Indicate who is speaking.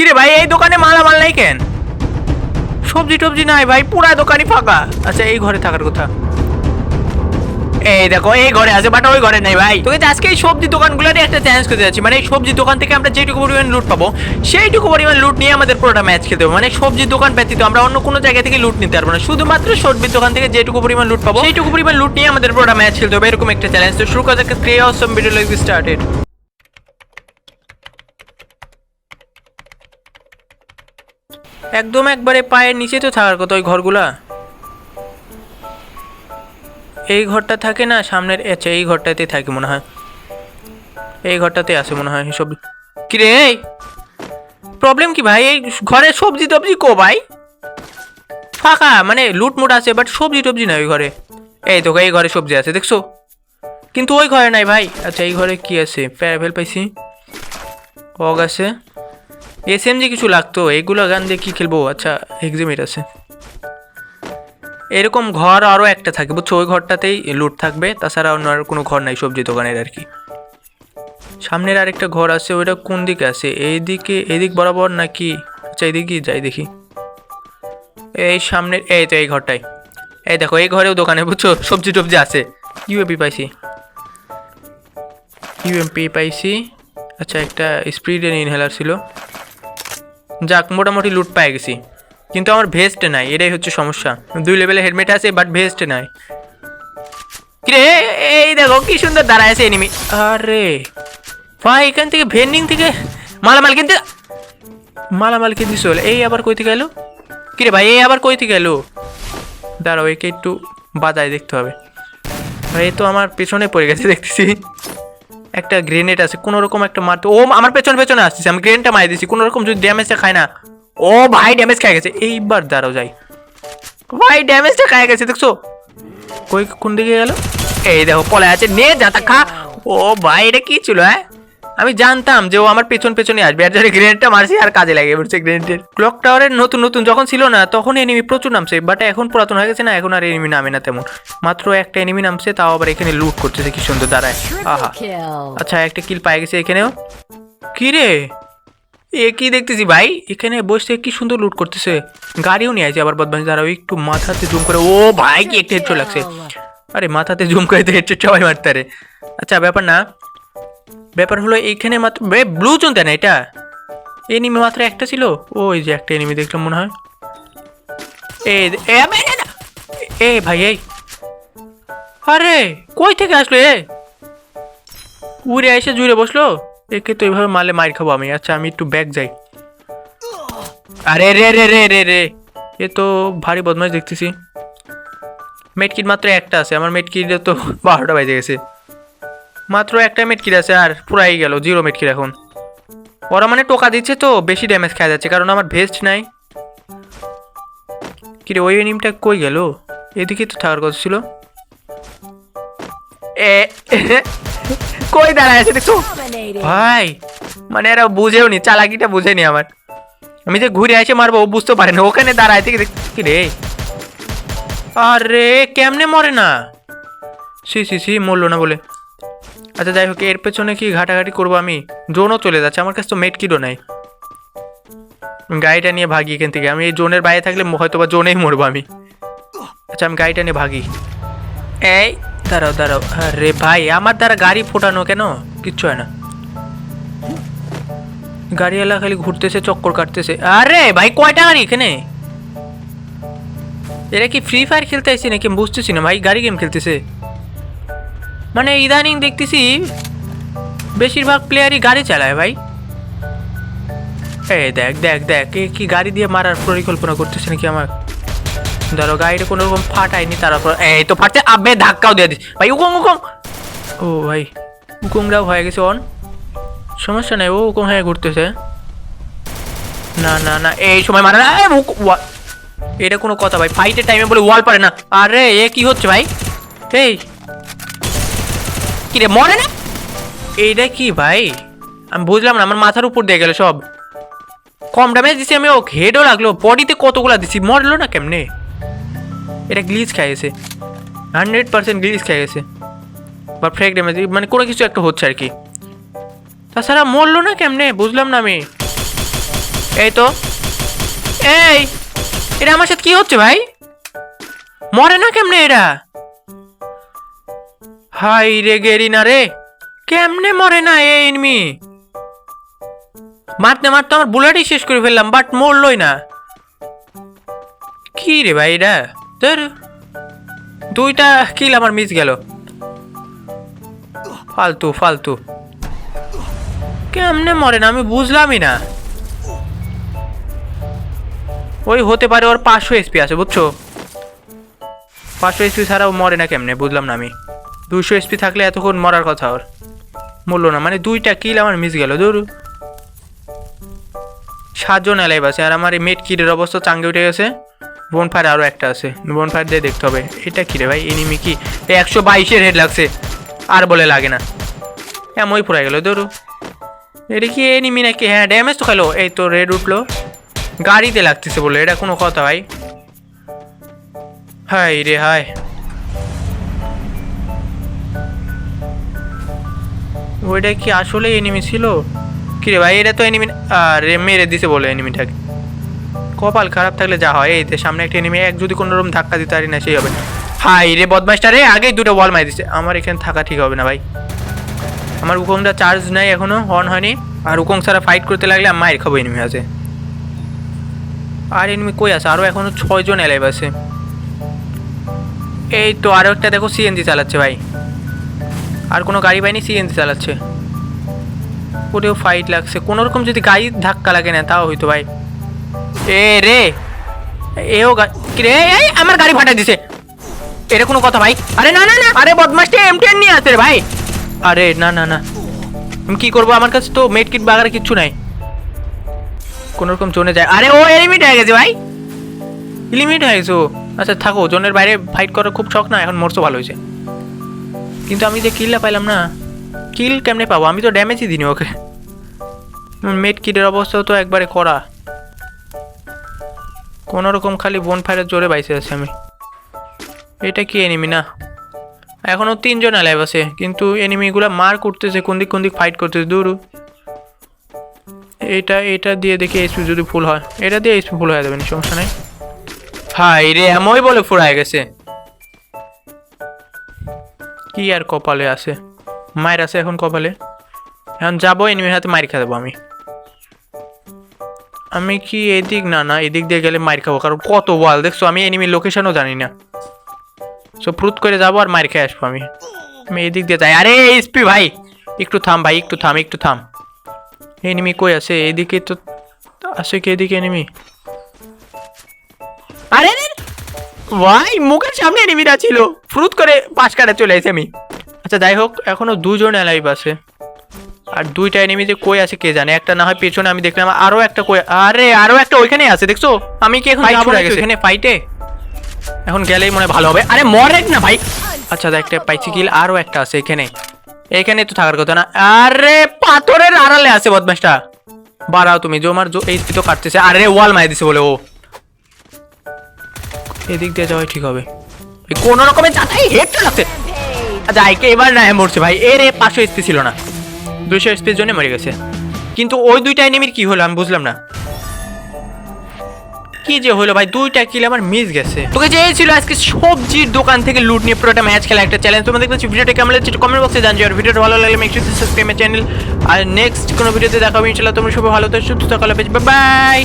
Speaker 1: কিরে ভাই, এই দোকানে মালামাল নাই কেন? সবজি টবজি নাই ভাই, পুরা দোকানই ফাঁকা। আচ্ছা এই ঘরে থাকার কথা। এই দেখো, এই ঘরে আছে বাট ওই ঘরে নেই ভাই। তো আজকে এই সবজি দোকানগুলো নিয়ে একটা চ্যালেঞ্জ করতে যাচ্ছি। মানে এই সবজি দোকান থেকে আমরা যেটুকু পরিমাণ লুট পাবো, সেইটুকু পরিমাণ লুট নিয়ে আমাদের পুরোটা ম্যাচ খেলতে হবে। মানে সবজি দোকান ব্যতীত আমরা অন্য কোনো জায়গা থেকে লুট নিতে পারব না। শুধুমাত্র সবজির দোকান থেকে যেটুকু পরিমাণ লুট পাবো, সেইটুকু পরিমাণ লুট নিয়ে আমাদের পুরোটা ম্যাচ খেলতে হবে। এরকম একটা চ্যালেঞ্জ তো শুরু করা যাক ক্রিয়ে অসম ভিডিও লাইক স্টার্টেড একদম একবারে পায়ের নিচে তো থাকার কথা, ওই ঘরগুলা। এই ঘরটা থাকে না, সামনের আচ্ছা এই ঘরটাতে থাকে মনে হয়। এই ঘরটাতে আছে মনে হয় সব কিরে প্রবলেম কি ভাই? এই ঘরে সবজি টবজি কো ভাই? ফাঁকা মানে লুটমুট আছে বাট সবজি টবজি নাই ওই ঘরে। এই তো এই ঘরে সবজি আছে, দেখছ? কিন্তু ওই ঘরে নাই ভাই। আচ্ছা এই ঘরে কি আছে? প্যারাভেল পাইছি। অগ আছে। এসএমজি কিছু লাগতো এইগুলো গান দিয়ে কি খেলব? আচ্ছা এক্সিমিট আছে। এরকম ঘর আরও একটা থাকে, বুঝছ? ওই ঘরটাতেই লুট থাকবে, তাছাড়া অন্য আর কোনো ঘর নাই সবজি দোকানের আর কি। সামনের আরেকটা ঘর আছে, ওইটা কোন দিকে আছে? এইদিকে, এদিক বরাবর নাকি? আচ্ছা এইদিকে যাই দেখি। এই সামনের, এই তো এই ঘরটাই। এই দেখো, এই ঘরেও দোকানে, বুঝছ? সবজি টবজি আছে। ইউএপি পাইছি। ইউএমপি পাইছি। আচ্ছা একটা স্প্রিডেন ইনহেলার ছিল। যাক, মোটামুটি লুট পেয়ে গেছি। কিন্তু আমার ভেস্ট নাই, এটাই হচ্ছে সমস্যা। দুই লেভেলের হেলমেট আছে বাট ভেস্ট নাই। কিরে এই দেখো, কি সুন্দর দাঁড়ায় আছে এনিমি আরে, ভাই, এখান থেকে ভেন্ডিং থেকে মালামাল কিনতে মালামাল কিনতে চলে, এই আবার কই থেকে এলো? কিরে ভাই, এই আবার কই থেকে এলো? দাঁড়াও, একে একটু বাজায় দেখতে হবে। ভাই তো আমার পেছনে পড়ে গেছে, দেখতেছি। একটা গ্রেনেড আছে কোনো রকম একটা মারতে ও আমার পেছন পেছনে আসছে, আমি গ্রেনটা মারিয়ে দিছি কোনো রকম যদি ড্যামেজটা খায় না। ও ভাই ড্যামেজ খেয়ে গেছে। এইবার দাঁড়াও, যাই। ভাই ড্যামেজটা খেয়ে গেছে, দেখছ? কই, কোন দিকে গেল? এই দেখো পলে আছে, নে যাতা খা। ও ভাই, এটা কি ছিল হ্যাঁ? আমি জানতাম যে ও আমার পেছন পেছনে আসবে। আর যারা গ্রেনেডটা মারছি আর কাজে লাগে বলছে গ্রেনেডের ক্লক টাওয়ারের নতুন নতুন যখন ছিল না তখন এনিমি প্রচুর নামছে। বাট এখন পুরাতন হয়ে গেছে না এখন আর এনিমি নামে না তেমন। মাত্র একটা এনিমি নামছে তাও আবার এখানে লুট করতেছে কি সুন্দর দাঁড়ায়। আহা। আচ্ছা একটা কিল পাই গেছে এখানেও। কি রে এ কি দেখতেছি ভাই? এখানে বসে কি সুন্দর লুট করতেছে। গাড়িও নিয়ে আছে আবার বদমাস দাঁড়াও একটু মাথাতে জুম করে। ও ভাই কি একটা হেডশট লাগছে। আরে মাথাতে জুম করে তো হেডশট সবাই মারতে আরে আচ্ছা ব্যাপার না। ব্যাপার হলো এইখানে মাত্র ব্লু জোন দেয় না এটা? এনিমি মাত্র একটা ছিল? ওই যে একটা এনিমি দেখলাম মনে হয়। এ ভাই, এই। আরে, কই থেকে আসলো এ? উড়ে এসে জুড়ে বসল? একে তো এইভাবে মারলে মার খাব আমি। আচ্ছা আমি একটু ব্যাগ যাই। আরে, রে রে রে রে রে। এ তো ভারী বদমাশ দেখতেছি। মেটকিট মাত্র একটা আছে। আমার মেটকিটে তো বারোটা বাজে গেছে। মাত্র একটা মেটকিট আছে আর পুরাই গেল জিরো মেটকিট এখন। ওরা মানে টোকা দিচ্ছে তো, বেশি ড্যামেজ খাওয়া যাচ্ছে, কারণ আমার ভেস্ট নাই। কিরে, ওই এনিমটা কই গেল? এদিকে তো থাকার কথা ছিল? এ, কই দাঁড়ায় আছে দেখছ? ভাই মানে এরা বুঝেও নি, চালাকিটা বুঝেনি আমার। আমি যে ঘুরে এসে মারবো, ও বুঝতে পারে না, ওখানে দাঁড়ায় থেকে কি রে আরে, কেমনে মরে না? সি সি সি, মরলো না বলে। আচ্ছা যাই হোক, এর পেছনে কি ঘাটাঘাটি করব আমি? জোনও চলে যাচ্ছে, আমার কাছে তো মেট কিডও নাই। গাড়িটা নিয়ে ভাগি এখান থেকে। আমি এই জোনের বাইরে থাকলে হয়তো বা জোনেই মরবো আমি। আচ্ছা আমি গাড়িটা নিয়ে ভাগি। এই, দাঁড়াও দাঁড়াও। আরে ভাই, আমার দ্বারা গাড়ি ফোটানো কেন? কিচ্ছু হয় না। গাড়িওয়ালা খালি ঘুরতেছে, চক্কর কাটতেছে। আরে ভাই কয়টা গাড়ি এখানে? এরা কি ফ্রি ফায়ার খেলতে আসছে নাকি? বুঝতেছি না, ভাই, গাড়ি গেম খেলতেছে। মানে ইদানিং দেখতেছি বেশিরভাগ প্লেয়ারই গাড়ি চালায় ভাই। এই দেখ দেখ দেখ, এ কি গাড়ি দিয়ে মারার পরিকল্পনা করতেছে নাকি আমার? ধরো গাড়িটা কোনো রকম ফাটায়নি, তারপর এই তো ফাটছে আবে ধাক্কাও দিয়ে দিস ভাই উকং উকং ও ভাই উকংরাও হয়ে গেছে অন সমস্যা নাই, ও উকং হয়ে ঘুরতেছে। না না না, এই সময় মারা না এটা কোনো কথা ভাই ফাইটের টাইমে বলে ওয়াল পারে না। আরে, এ কি হচ্ছে ভাই? এই কি রে মরে না? এইটা কি ভাই? আমি বুঝলাম না, আমার মাথার উপর দিয়ে গেল সব। কম ড্যামেজ দিছি আমি, ও হেডও লাগল। বডিতে কতগুলা দিছি, মরলো না কেমনে? এটা গ্লিচ খাইয়েছে হান্ড্রেড পার্সেন্ট গ্লিচ খাইয়েছে বা ফ্রেক ড্যামেজ মানে কোনো কিছু একটা হচ্ছে আর কি। তাছাড়া মরলো না কেমনে? বুঝলাম না আমি। এই তো। এই! এটা আমার সাথে কি হচ্ছে ভাই? মরে না কেমনে এরা হাই রে গেরি না রে, কেমনে মরে না এই এনমি মারতে মারতে আমার বুলেটই শেষ করে ফেললাম বাট মরলই না। কি রে ভাই এটা তোর দুইটা কিল আমার মিস গেল। ফালতু ফালতু। কেমনে মরে না, আমি বুঝলামই না। ওই হতে পারে ওর পাঁচশো এসপি আছে, বুঝছ? পাঁচশো এসপি ছাড়াও মরে না কেমনে, বুঝলাম না আমি। দুশো এসপি থাকলে এতক্ষণ মরার কথা ওর। মরলো না মানে দুইটা কিল আমার মিস গেল দূর সাতজন এলাই আছে, আর আমার এই মেট কিটের অবস্থা চাঙ্গে উঠে গেছে। বোন ফায়ার আরও একটা আছে বোন ফায়ার দিয়ে দেখতে হবে। এটা কি রে ভাই এনিমি কি? একশো বাইশের হেড লাগছে, আর বলে লাগে না। এমনই পড়ে গেল দৌড়ু এটা কি এনিমি নাকি? হ্যাঁ ড্যামেজ তো খেলো। এই তো রেড উঠল। গাড়িতে লাগতেছে বলে, এটা কোনো কথা ভাই। হাই রে হাই ওইটা কি আসলে এনিমি ছিল? কি রে ভাই, এটা তো এনিমি আরে মেরে দিছে বলে এনিমিটাকে কপাল খারাপ থাকলে যা হয়, এই সামনে একটা এনিমি এক যদি কোনো রকম ধাক্কা দিতে পারি না, সেই হবে হাই রে বদমাসটা রে, আগেই দুটো বল মারি দিছে। আমার এখানে থাকা ঠিক হবে না ভাই। আমার উকংটা চার্জ নাই এখনও অন হয়নি। আর উকং ছাড়া ফাইট করতে লাগলে আমি মায়ের খাব এনিমি আছে। আর এনিমি কই আছে? আরও এখনও ছয়জন এলাইভ আছে। এই তো আরও একটা দেখো সিএনজি চালাচ্ছে ভাই। আর কোনো গাড়ি পাইনি সিএনজি চালাচ্ছে। ওটাও ফাইট লাগছে। কোনো রকম যদি গাড়ি ধাক্কা লাগে না, তাও হইতো ভাই। এ রে! এও রে? এই, আমার গাড়ি ফাটা দিছে। এটা কোনো কথা ভাই? আরে না না না। আরে বদমাসটা এম টেন নিয়ে আসে ভাই। আরে না না না। আমি কি করব? আমার কাছে তো মেড কিট বাগারে কিচ্ছু নাই। কোনো রকম জোনে যায়। আরে ও এলিমিট হয়ে গেছে ভাই। লিমিট হয়ে গেছে। আচ্ছা থাকো। জোনের বাইরে ফাইট করার খুব শখ না, এখন মরছো, ভালো হয়েছে। কিন্তু আমি যে কিলটা পাইলাম না কিল কেমনে পাবো? আমি তো ড্যামেজই দিনি ওকে। মেড কিটের অবস্থাও তো একবারে করা কোনো রকম খালি বোন ফায়ারের জোরে বাইসে আছে আমি। এটা কি এনিমি না? এখনও তিনজন অ্যালাইভ আছে, কিন্তু এনিমিগুলো মার করতেছে কোন দিক কোন দিক ফাইট করতেছে, দূর। এটা এটা দিয়ে দেখি এসপি যদি ফুল হয়। এটা দিয়ে এইচপি ফুল হয়ে যাবে সমস্যা নাই। হাই রে এমনই বলে ফুরায় গেছে। কি আর কপালে আছে? মায়ের আছে এখন কপালে? এখন যাব এনিমির হাতে মার খেয়ে দেবো আমি। আমি কি এদিক না না, এদিক দিয়ে গেলে মার খাব? কারণ কত ওয়াল, দেখছ? আমি এনিমির লোকেশনও জানি না। সো ফ্রুত করে যাব আর মার খেয়ে আসব আমি। আমি এদিক দিয়ে যাই। আরে এসপি ভাই! একটু থাম ভাই, একটু থাম একটু থাম। এনিমি কই আছে? এদিকে তো, আছে কি এদিকে এনিমি ভাই মুখের সামনে এনিমিটা ছিল। ফ্রুত করে পাশ কাটা চলে এসে আমি। আচ্ছা যাই হোক এখনও দুজন অ্যালাইভ আছে। আর দুইটা এনিমি যে কই আছে কে জানে? একটা না হয় পেছনে আমি দেখলাম আরও একটা কই আরে আরও একটা ওইখানে আছে দেখছ? আমি কি এখন যাব নাকি ওইখানে ফাইটে এখন গেলেই মনে হয় ভালো হবে। আরে মরেক না ভাই! আচ্ছা দেখ একটা পাইছি কিল আরও একটা আছে এখানে। এখানে তো থাকার কথা না। আরে পাথরের আড়ালে আছে বদমাসটা বাড়াও তুমি জমার এইচপি তো কাটতেছে। আরে ওয়াল মারি দিছে বলে ও। এদিক দিয়ে যাওয়াই ঠিক হবে। কোনো রকমের যাতাই হেড লাগছে যাইকে এবার না মরছে ভাই। এর পাঁচশো এসপি ছিল না। দুইশো এসপির জন্য মরে গেছে। কিন্তু ওই দুইটা এনিমির কি হলো আমি বুঝলাম না। কি যে হলো ভাই, দুইটা কিল আমার মিস গেছে। তোকে যে ছিল আজকে সবজির দোকান থেকে লুট নিয়ে পুরোটা ম্যাচ খেলা একটা চ্যালেঞ্জ তোমাদের কাছে ভিডিওটা কেমন লাগছে কমেন্ট বক্সে জানছি আর ভিডিওটা ভালো লাগলে মেক সাবস্ক্রাইব মাই চ্যানেল আর নেক্সট কোনো ভিডিওতে দেখা হবে ইনশাআল্লাহ তোমরা সবাই ভালো তো সুস্থ থাকো বাই